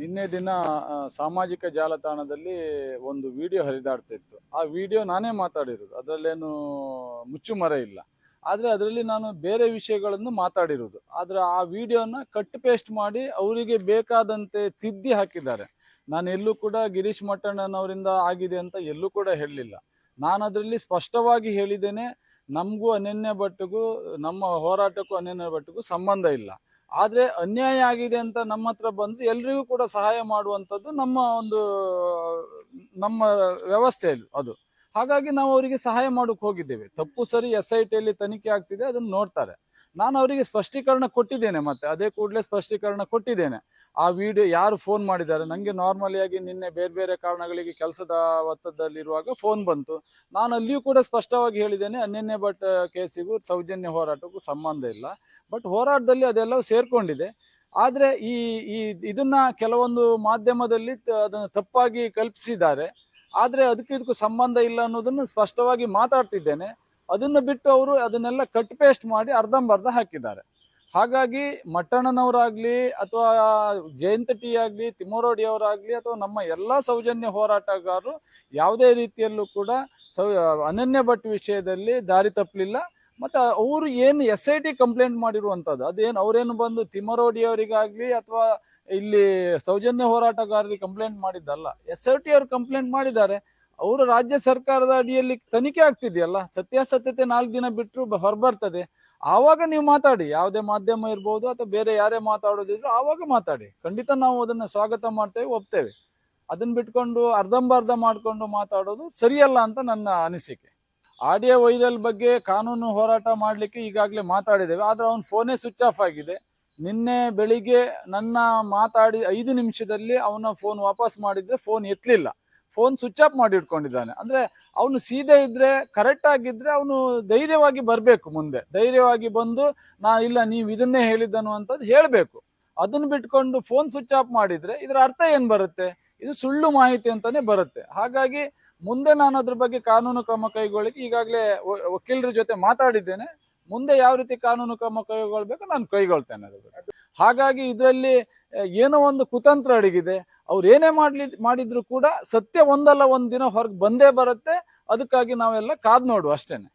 ನಿನ್ನೆ ದಿನ ಸಾಮಾಜಿಕ ಜಾಲತಾಣದಲ್ಲಿ ಒಂದು ವಿಡಿಯೋ ಹರಿದಾಡ್ತಿತ್ತು. ಆ ವಿಡಿಯೋ ನಾನೇ ಮಾತಾಡಿರೋದು. ಅದರಲ್ಲೇನು ಮುಚ್ಚುಮರೆ ಇಲ್ಲ. ಆದರೆ ಅದರಲ್ಲಿ ನಾನು ಬೇರೆ ವಿಷಯಗಳನ್ನು ಮಾತಾಡಿರೋದು. ಆದರೆ ಆ ವಿಡಿಯೋನ ಕಟ್ ಪೇಸ್ಟ್ ಮಾಡಿ ಅವರಿಗೆ ಬೇಕಾದಂತೆ ತಿದ್ದಿ ಹಾಕಿದ್ದಾರೆ. ನಾನು ಎಲ್ಲೂ ಕೂಡ ಗಿರೀಶ್ ಮಟ್ಟಣ್ಣನವರಿಂದ ಆಗಿದೆ ಅಂತ ಎಲ್ಲೂ ಕೂಡ ಹೇಳಲಿಲ್ಲ. ನಾನು ಅದರಲ್ಲಿ ಸ್ಪಷ್ಟವಾಗಿ ಹೇಳಿದ್ದೇನೆ, ನಮಗೂ ಅನನ್ಯ ಭಟ್ಟಿಗೂ, ನಮ್ಮ ಹೋರಾಟಕ್ಕೂ ಅನನ್ಯ ಭಟ್ಟಿಗೂ ಸಂಬಂಧ ಇಲ್ಲ. ಆದ್ರೆ ಅನ್ಯಾಯ ಆಗಿದೆ ಅಂತ ನಮ್ಮ ಹತ್ರ ಬಂದು ಎಲ್ರಿಗೂ ಕೂಡ ಸಹಾಯ ಮಾಡುವಂಥದ್ದು ನಮ್ಮ ಒಂದು, ನಮ್ಮ ವ್ಯವಸ್ಥೆಯಲ್ಲಿ ಅದು. ಹಾಗಾಗಿ ನಾವು ಅವರಿಗೆ ಸಹಾಯ ಮಾಡೋಕೆ ಹೋಗಿದ್ದೇವೆ. ತಪ್ಪು ಸರಿ ಎಸ್ ಐ ಟಿಯಲ್ಲಿ ತನಿಖೆ ಆಗ್ತಿದೆ, ಅದನ್ನು ನೋಡ್ತಾರೆ. ನಾನು ಅವರಿಗೆ ಸ್ಪಷ್ಟೀಕರಣ ಕೊಟ್ಟಿದ್ದೇನೆ ಮತ್ತೆ, ಅದೇ ಕೂಡಲೇ ಸ್ಪಷ್ಟೀಕರಣ ಕೊಟ್ಟಿದ್ದೇನೆ. ಆ ವಿಡಿಯೋ ಯಾರು ಫೋನ್ ಮಾಡಿದ್ದಾರೆ? ನನಗೆ ನಾರ್ಮಲಿಯಾಗಿ ನಿನ್ನೆ ಬೇರೆ ಬೇರೆ ಕಾರಣಗಳಿಗೆ ಕೆಲಸದ ಒತ್ತಡದಲ್ಲಿರುವಾಗ ಫೋನ್ ಬಂತು. ನಾನು ಅಲ್ಲಿಯೂ ಕೂಡ ಸ್ಪಷ್ಟವಾಗಿ ಹೇಳಿದ್ದೇನೆ ಅನ್ಯನ್ಯ ಬಟ್ ಕೇಸಿಗೂ ಸೌಜನ್ಯ ಹೋರಾಟಕ್ಕೂ ಸಂಬಂಧ ಇಲ್ಲ. ಬಟ್ ಹೋರಾಟದಲ್ಲಿ ಅದೆಲ್ಲವೂ ಸೇರ್ಕೊಂಡಿದೆ. ಆದರೆ ಈ ಈ ಇದನ್ನ ಕೆಲವೊಂದು ಮಾಧ್ಯಮದಲ್ಲಿ ಅದನ್ನು ತಪ್ಪಾಗಿ ಕಲ್ಪಿಸಿದ್ದಾರೆ. ಆದರೆ ಅದಕ್ಕೆ ಇದಕ್ಕೂ ಸಂಬಂಧ ಇಲ್ಲ ಅನ್ನೋದನ್ನು ಸ್ಪಷ್ಟವಾಗಿ ಮಾತಾಡ್ತಿದ್ದೇನೆ. ಅದನ್ನ ಬಿಟ್ಟು ಅವರು ಅದನ್ನೆಲ್ಲ ಕಟ್ ಪೇಸ್ಟ್ ಮಾಡಿ ಅರ್ಧಂಬರ್ಧ ಹಾಕಿದ್ದಾರೆ. ಹಾಗಾಗಿ ಮಟ್ಟಣ್ಣನವರಾಗ್ಲಿ ಅಥವಾ ಜಯಂತ ಟಿ ಆಗಲಿ ತಿಮ್ಮರೋಡಿ ಅವರಾಗ್ಲಿ ಅಥವಾ ನಮ್ಮ ಎಲ್ಲ ಸೌಜನ್ಯ ಹೋರಾಟಗಾರರು ಯಾವುದೇ ರೀತಿಯಲ್ಲೂ ಕೂಡ ಸೌ, ಅನನ್ಯ ಭಟ್ ವಿಷಯದಲ್ಲಿ ದಾರಿ ತಪ್ಪಲಿಲ್ಲ. ಮತ್ತೆ ಅವರು ಏನು ಎಸ್ ಐ ಟಿ ಕಂಪ್ಲೇಂಟ್ ಮಾಡಿರುವಂಥದ್ದು ಅದೇನು ಅವರೇನು ಬಂದು ತಿಮ್ಮರೋಡಿ ಅವರಿಗಾಗ್ಲಿ ಅಥವಾ ಇಲ್ಲಿ ಸೌಜನ್ಯ ಹೋರಾಟಗಾರರಿಗೆ ಕಂಪ್ಲೇಂಟ್ ಮಾಡಿದ್ದಲ್ಲ ಎಸ್ ಐ ಟಿ ಅವರು ಕಂಪ್ಲೇಂಟ್ ಮಾಡಿದ್ದಾರೆ. ಅವರು ರಾಜ್ಯ ಸರ್ಕಾರದ ಅಡಿಯಲ್ಲಿ ತನಿಖೆ ಆಗ್ತಿದೆಯಲ್ಲ? ಸತ್ಯಾಸತ್ಯತೆ ನಾಲ್ಕು ದಿನ ಬಿಟ್ಟರು ಹೊರಬರ್ತದೆ. ಆವಾಗ ನೀವು ಮಾತಾಡಿ. ಯಾವುದೇ ಮಾಧ್ಯಮ ಇರ್ಬೋದು ಅಥವಾ ಬೇರೆ ಯಾರೇ ಮಾತಾಡೋದಿದ್ರು ಆವಾಗ ಮಾತಾಡಿ. ಖಂಡಿತ ನಾವು ಅದನ್ನು ಸ್ವಾಗತ ಮಾಡ್ತೇವೆ, ಒಪ್ತೇವೆ. ಅದನ್ನ ಬಿಟ್ಕೊಂಡು ಅರ್ಧಂಬರ್ಧ ಮಾಡಿಕೊಂಡು ಮಾತಾಡೋದು ಸರಿಯಲ್ಲ ಅಂತ ನನ್ನ ಅನಿಸಿಕೆ. ಆಡಿಯೋ ವೈರಲ್ ಬಗ್ಗೆ ಕಾನೂನು ಹೋರಾಟ ಮಾಡಲಿಕ್ಕೆ ಈಗಾಗಲೇ ಮಾತಾಡಿದ್ದೇವೆ. ಆದರೆ ಅವನ ಫೋನೇ ಸ್ವಿಚ್ ಆಫ್ ಆಗಿದೆ. ನಿನ್ನೆ ಬೆಳಿಗ್ಗೆ ನನ್ನ ಮಾತಾಡಿ ಐದು ನಿಮಿಷದಲ್ಲಿ ಅವನ ಫೋನ್ ವಾಪಸ್ ಮಾಡಿದ್ರೆ ಫೋನ್ ಎತ್ತಲಿಲ್ಲ ಫೋನ್ ಸ್ವಿಚ್ ಆಫ್ ಮಾಡಿ ಇಟ್ಕೊಂಡಿದ್ದಾನೆ. ಅಂದ್ರೆ ಅವನು ಸೀದೆ ಇದ್ರೆ ಕರೆಕ್ಟ್ ಆಗಿದ್ರೆ ಅವನು ಧೈರ್ಯವಾಗಿ ಬರಬೇಕು ಮುಂದೆ. ಧೈರ್ಯವಾಗಿ ಬಂದು, ನಾ, ಇಲ್ಲ, ನೀವು ಇದನ್ನೇ ಹೇಳಿದ್ದನು ಅಂತದ್ದು ಹೇಳಬೇಕು. ಅದನ್ನ ಬಿಟ್ಕೊಂಡು ಫೋನ್ ಸ್ವಿಚ್ ಆಫ್ ಮಾಡಿದ್ರೆ ಇದರ ಅರ್ಥ ಏನ್ ಬರುತ್ತೆ? ಇದು ಸುಳ್ಳು ಮಾಹಿತಿ ಅಂತಾನೆ ಬರುತ್ತೆ. ಹಾಗಾಗಿ ಮುಂದೆ ನಾನು ಅದ್ರ ಬಗ್ಗೆ ಕಾನೂನು ಕ್ರಮ ಕೈಗೊಳ್ಳಿಕ್ಕೆ ಈಗಾಗಲೇ ವಕೀಲರ ಜೊತೆ ಮಾತಾಡಿದ್ದೇನೆ. ಮುಂದೆ ಯಾವ ರೀತಿ ಕಾನೂನು ಕ್ರಮ ಕೈಗೊಳ್ಬೇಕು, ನಾನು ಕೈಗೊಳ್ತೇನೆ ಅದ್ರ ಹಾಗಾಗಿ ಇದರಲ್ಲಿ ಏನೋ ಒಂದು ಕುತಂತ್ರ ಅಡಗಿದೆ. ಅವ್ರು ಏನೇ ಮಾಡ್ಲಿ, ಮಾಡಿದ್ರು ಕೂಡ ಸತ್ಯ ಒಂದಲ್ಲ ಒಂದ್ ದಿನ ಹೊರಗೆ ಬಂದೇ ಬರುತ್ತೆ. ಅದಕ್ಕಾಗಿ ನಾವೆಲ್ಲ ಕಾದ್ ನೋಡುವ ಅಷ್ಟೇನೆ.